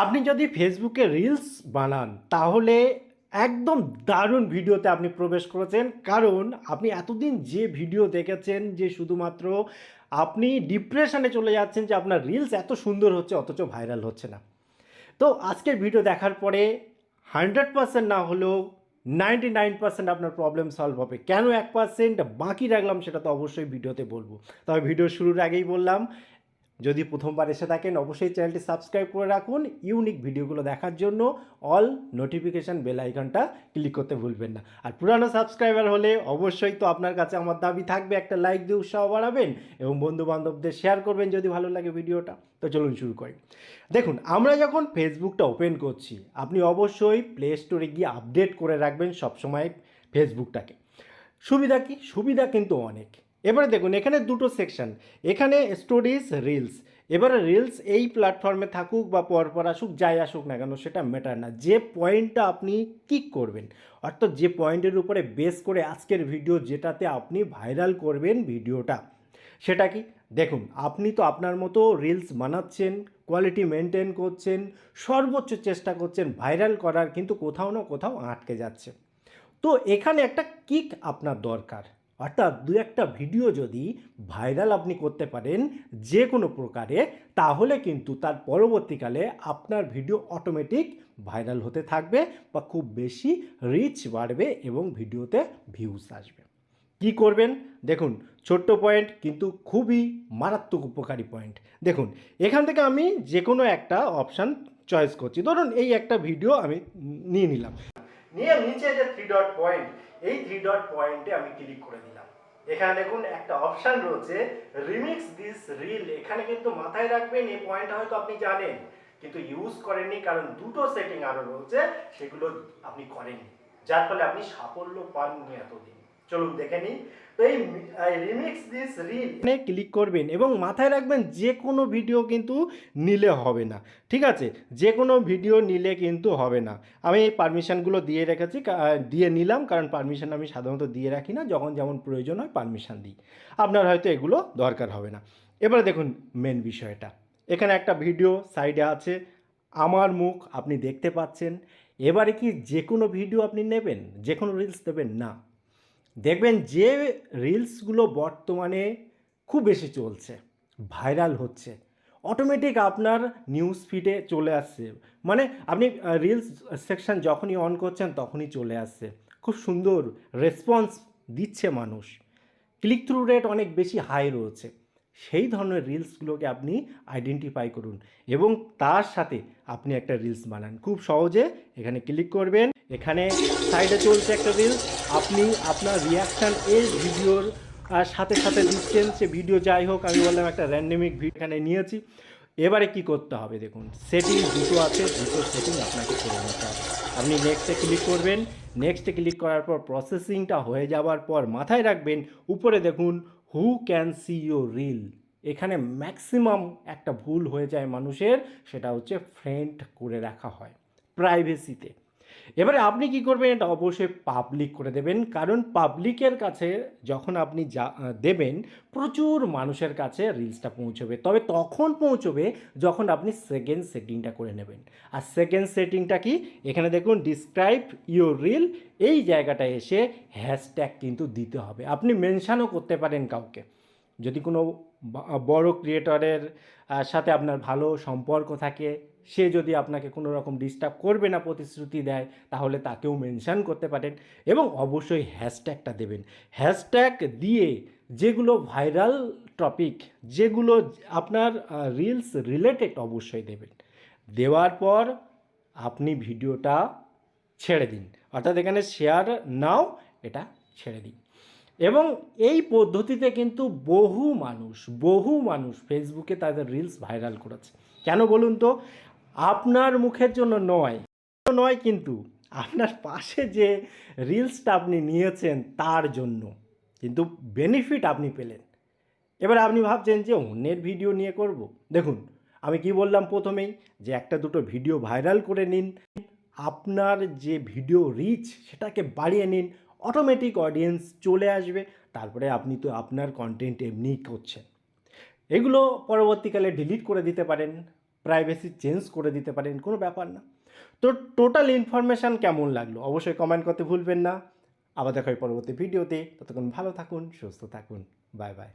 আপনি যদি ফেসবুকে রিলস বানান, তাহলে একদম দারুণ ভিডিওতে আপনি প্রবেশ করেছেন। কারণ আপনি এতদিন যে ভিডিও দেখেছেন, যে শুধুমাত্র আপনি ডিপ্রেশনে চলে যাচ্ছেন, যে আপনার রিলস এত সুন্দর হচ্ছে, অথচ ভাইরাল হচ্ছে না। তো আজকের ভিডিও দেখার পরে হান্ড্রেড পার্সেন্ট না হলেও নাইনটি নাইন পার্সেন্ট আপনার প্রবলেম সলভ হবে। কেন এক পার্সেন্ট বাকি রাখলাম, সেটা তো অবশ্যই ভিডিওতে বলব। তবে ভিডিও শুরুর আগেই বললাম যদি প্রথমবার এসে থাকেন, অবশ্যই চ্যানেলটি সাবস্ক্রাইব করে রাখুন। ইউনিক ভিডিওগুলো দেখার জন্য অল নোটিফিকেশান বেল আইকনটা ক্লিক করতে ভুলবেন না। আর পুরানো সাবস্ক্রাইবার হলে অবশ্যই তো আপনার কাছে আমার দাবি থাকবে, একটা লাইক দিয়ে উৎসাহ বাড়াবেন এবং বন্ধু বান্ধবদের শেয়ার করবেন যদি ভালো লাগে ভিডিওটা। তো চলুন শুরু করি। দেখুন, আমরা যখন ফেসবুকটা ওপেন করছি, আপনি অবশ্যই প্লে স্টোরে গিয়ে আপডেট করে রাখবেন সবসময় ফেসবুকটাকে। সুবিধা কি? সুবিধা কিন্তু অনেক। এবারে দেখুন, এখানে দুটো সেকশন এখানে স্টোরিজ রিলস এবারে রিলস এই প্ল্যাটফর্মে থাকুক বা পরপর আসুক, যাই আসুক না কেন, সেটা ম্যাটার না। যে পয়েন্টটা আপনি কিক করবেন, অর্থাৎ যে পয়েন্টের উপরে বেস করে আজকের ভিডিও যেটাতে আপনি ভাইরাল করবেন ভিডিওটা সেটা কি? দেখুন, আপনি তো আপনার মতো রিলস বানাচ্ছেন কোয়ালিটি মেনটেন করছেন, সর্বোচ্চ চেষ্টা করছেন ভাইরাল করার, কিন্তু কোথাও না কোথাও আটকে যাচ্ছে। তো এখানে একটা কিক আপনার দরকার। অর্থাৎ দু একটা ভিডিও যদি ভাইরাল আপনি করতে পারেন যে কোনো প্রকারে, তাহলে কিন্তু তার পরবর্তীকালে আপনার ভিডিও অটোমেটিক ভাইরাল হতে থাকবে বা খুব বেশি রিচ বাড়বে এবং ভিডিওতে ভিউজ আসবে। কি করবেন? দেখুন, ছোট্ট পয়েন্ট কিন্তু খুবই মারাত্মক উপকারী পয়েন্ট দেখুন, এখান থেকে আমি যে কোনো একটা অপশান চয়েস করছি। ধরুন, এই একটা ভিডিও আমি নিয়ে নিলাম। নিয়ে নিচে যে থ্রি ডট পয়েন্ট এই থ্রি ডট পয়েন্টে আমি ক্লিক করে দিলাম। এখানে দেখুন একটা অপশান রয়েছে রিমিক্স দিস রিল এখানে কিন্তু মাথায় রাখবেন, এই পয়েন্টটা হয়তো আপনি জানেন, কিন্তু ইউজ করেননি, কারণ দুটো সেটিং আরও রয়েছে, সেগুলো আপনি করেননি। যার ফলে আপনি সাফল্য পাননি এতদিন। চলুন দেখে নিই। তো এই রিমিক্স দিস রিল ক্লিক করবেন এবং মাথায় রাখবেন যে কোনো ভিডিও কিন্তু নিলে হবে না। ঠিক আছে? যে কোনো ভিডিও নিলে কিন্তু হবে না। আমি এই পারমিশনগুলো দিয়ে রেখেছি দিয়ে নিলাম, কারণ পারমিশন আমি সাধারণত দিয়ে রাখি না। যখন যেমন প্রয়োজন হয় পারমিশন দিই। আপনার হয়তো এগুলো দরকার হবে না। এবারে দেখুন মেন বিষয়টা। এখানে একটা ভিডিও সাইডে আছে, আমার মুখ আপনি দেখতে পাচ্ছেন। এবারে কি যে কোনো ভিডিও আপনি নেবেন? যে কোনো রিলস দেবেন না। দেখবেন যে রিলসগুলো বর্তমানে খুব বেশি চলছে ভাইরাল হচ্ছে। অটোমেটিক আপনার নিউজ ফিডে চলে আসছে। মানে আপনি রিলস সেকশন যখনই অন করছেন তখনই চলে আসছে। খুব সুন্দর রেসপন্স দিচ্ছে মানুষ। ক্লিক থ্রু রেট অনেক বেশি হাই রয়েছে। সেই ধরনের রিলসগুলোকে আপনি আইডেন্টিফাই করুন এবং তার সাথে আপনি একটা রিলস বানান। খুব সহজে এখানে ক্লিক করবেন। এখানে সাইডে চলছে একটা রিলস আপনি আপনার রিয়াকশান এই ভিডিওর সাথে সাথে দিচ্ছেন, সে ভিডিও যাই হোক, আমি বললাম একটা র্যান্ডেমিক ভিডিও এখানে নিয়েছি। এবারে কি করতে হবে দেখুন সেটিং দুটো আছে, দুটো সেটিং আপনাকে করে নিতে হবে। আপনি নেক্সটে ক্লিক করবেন নেক্সটে ক্লিক করার পর প্রসেসিংটা হয়ে যাওয়ার পর মাথায় রাখবেন, উপরে দেখুন who can see your reel এখানে ম্যাক্সিমাম একটা ভুল হয়ে যায় মানুষের, সেটা হচ্ছে ফ্রেন্ড করে রাখা হয়। প্রাইভেসিতে এবারে আপনি কি করবেন? এটা অবশ্যই পাবলিক করে দেবেন। কারণ পাবলিকের কাছে যখন আপনি যা দেবেন, প্রচুর মানুষের কাছে রিলসটা পৌঁছবে। তবে তখন পৌঁছবে যখন আপনি সেকেন্ড সেটিংটা করে নেবেন। আর সেকেন্ড সেটিংটা কি? এখানে দেখুন ডিসক্রাইব ইউর রিল এই জায়গাটায় এসে হ্যাশট্যাগ কিন্তু দিতে হবে। আপনি মেনশানও করতে পারেন কাউকে। যদি কোনো বড় ক্রিয়েটরের সাথে আপনার ভালো সম্পর্ক থাকে, সে যদি আপনাকে কোনো রকম ডিস্টার্ব করবে না, প্রতিশ্রুতি দেয়, তাহলে তাকেও মেনশান করতে পারেন এবং অবশ্যই হ্যাশট্যাগটা দেবেন। হ্যাশট্যাগ দিয়ে যেগুলো ভাইরাল টপিক যেগুলো আপনার রিলস রিলেটেড অবশ্যই দেবেন। দেওয়ার পর আপনি ভিডিওটা ছেড়ে দিন। অর্থাৎ এখানে শেয়ার নাও এটা ছেড়ে দিন। এবং এই পদ্ধতিতে কিন্তু বহু মানুষ বহু মানুষ ফেসবুকে তাদের রিলস ভাইরাল করেছে। কেন বলুন তো? আপনার মুখের জন্য নয় নয় কিন্তু আপনার পাশে যে রিলসটা আপনি নিয়েছেন তার জন্য কিন্তু বেনিফিট আপনি পেলেন। এবার আপনি ভাবছেন যে অন্যের ভিডিও নিয়ে করব। দেখুন, আমি কি বললাম প্রথমেই? যে একটা দুটো ভিডিও ভাইরাল করে নিন, আপনার যে ভিডিও রিচ সেটাকে বাড়িয়ে নিন অটোমেটিক অডিয়েন্স চলে আসবে। তারপরে আপনি তো আপনার কন্টেন্ট এমনিই করছেন। এগুলো পরবর্তীকালে ডিলিট করে দিতে পারেন প্রাইভেসি চেঞ্জ করে দিতে পারেন, কোনো ব্যাপার না। তো টোটাল ইনফরমেশান কেমন লাগল? অবশ্যই কমেন্ট করতে ভুলবেন না। আবার দেখা হয় পরবর্তী ভিডিওতে ততক্ষণ ভালো থাকুন, সুস্থ থাকুন। Bye bye